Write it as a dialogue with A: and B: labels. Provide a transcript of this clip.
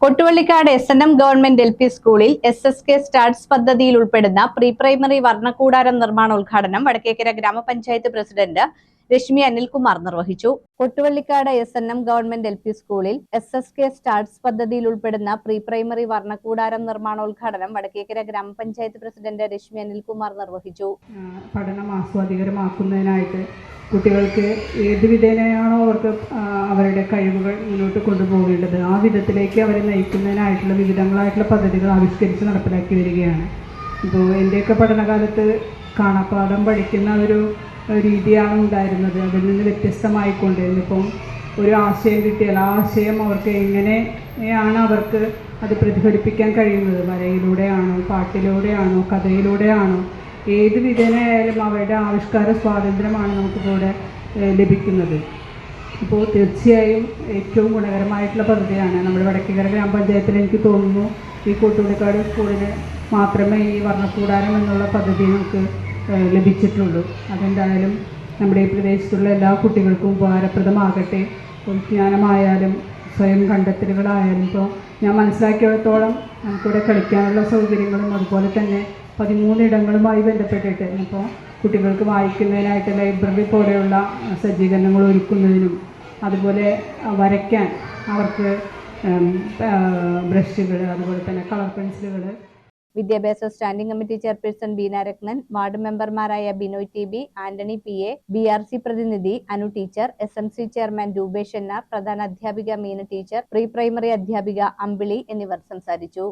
A: Kottuvallikkad S N M government L P സ്കൂളിൽ S S K starts പദ്ധതിയിൽ ഉൾപ്പെടുന്ന pre primary വർണക്കൂടാരം നിർമ്മാണോദ്ഘാടനം വടക്കേക്കര ഗ്രാമപഞ്ചായത്ത് പ്രസിഡന്റ് രശ്മി അനിൽകുമാർ നിർവഹിച്ചു. Kottuvallikkad S N M government L P സ്കൂളിൽ എസ് എസ് കെ സ്റ്റാർട്സ് പദ്ധതിയിൽ ഉൾപ്പെടുന്ന പ്രീ പ്രൈമറി വർണക്കൂടാരം നിർമ്മാണോദ്ഘാടനം വടക്കേക്കര ഗ്രാമപഞ്ചായത്ത് പ്രസിഡന്റ് രശ്മി അനിൽകുമാർ നിർവഹിച്ചു.
B: പഠനം ആസ്വാദികരമാക്കുന്നതിനായിട്ട് കുട്ടികൾക്ക് ഏത് വിധേനയാണോ അവർക്ക് അവരുടെ കഴിവുകൾ മുന്നോട്ട് കൊണ്ടുപോകേണ്ടത്. ആ വിധത്തിലേക്ക് അവരെ നയിക്കുന്നതിനായിട്ടുള്ള വിവിധങ്ങളായിട്ടുള്ള പദ്ധതികൾ ആവിഷ്കരിച്ച് നടപ്പിലാക്കി വരികയാണ്. ഇപ്പോൾ എന്റെയൊക്കെ പഠനകാലത്ത് കാണാപ്പാഠം പഠിക്കുന്ന ഒരു രീതിയാണ് ഉണ്ടായിരുന്നത്. അതിൽ നിന്ന് വ്യത്യസ്തമായിക്കൊണ്ട് ഇന്നിപ്പം ഒരു ആശയം കിട്ടിയാൽ ആ ആശയം അവർക്ക് എങ്ങനെയാണ് അവർക്ക് അത് പ്രതിഫലിപ്പിക്കാൻ കഴിയുന്നത്? വരയിലൂടെയാണോ പാട്ടിലൂടെയാണോ കഥയിലൂടെയാണോ? ഏത് വിധേനയായാലും അവരുടെ ആവിഷ്കാര സ്വാതന്ത്ര്യമാണ് നമുക്കിവിടെ ലഭിക്കുന്നത്. ഇപ്പോൾ തീർച്ചയായും ഏറ്റവും ഗുണകരമായിട്ടുള്ള പദ്ധതിയാണ് നമ്മുടെ വടക്കേക്കര ഗ്രാമപഞ്ചായത്തിൽ എനിക്ക് തോന്നുന്നു ഈ കൂട്ടുകുടിക്കാട് സ്കൂളിന് മാത്രമേ ഈ വർണക്കൂടാരം എന്നുള്ള പദ്ധതി നമുക്ക് ലഭിച്ചിട്ടുള്ളൂ. അതെന്തായാലും നമ്മുടെ ഈ പ്രദേശത്തുള്ള എല്ലാ കുട്ടികൾക്കും ഉപകാരപ്രദമാകട്ടെ. ജ്ഞാനമായാലും സ്വയം കണ്ടെത്തലുകളായാലും. ഇപ്പോൾ ഞാൻ മനസ്സിലാക്കിയിടത്തോളം നമുക്കിവിടെ കളിക്കാനുള്ള സൗകര്യങ്ങളും അതുപോലെ തന്നെ പതിമൂന്നിടങ്ങളുമായി ബന്ധപ്പെട്ടിട്ട് ഇപ്പോൾ കുട്ടികൾക്ക് വായിക്കുന്നതിനായിട്ട് ലൈബ്രറി പോലെയുള്ള സജ്ജീകരണങ്ങൾ ഒരുക്കുന്നതിനും അതുപോലെ വരയ്ക്കാൻ അവർക്ക് ബ്രഷുകൾ അതുപോലെ തന്നെ കളർ പെൻസിലുകൾ
A: വിദ്യാഭ്യാസ standing committee chairperson Beena Ratnan ward മെമ്പർമാരായ Binoy T B Antony P A B R C പ്രതിനിധി Anu teacher S M C chairman Rupesh എന്ന പ്രധാന അധ്യാപിക മീന ടീച്ചർ പ്രീ പ്രൈമറി അധ്യാപിക അമ്പിളി എന്നിവർ സംസാരിച്ചു.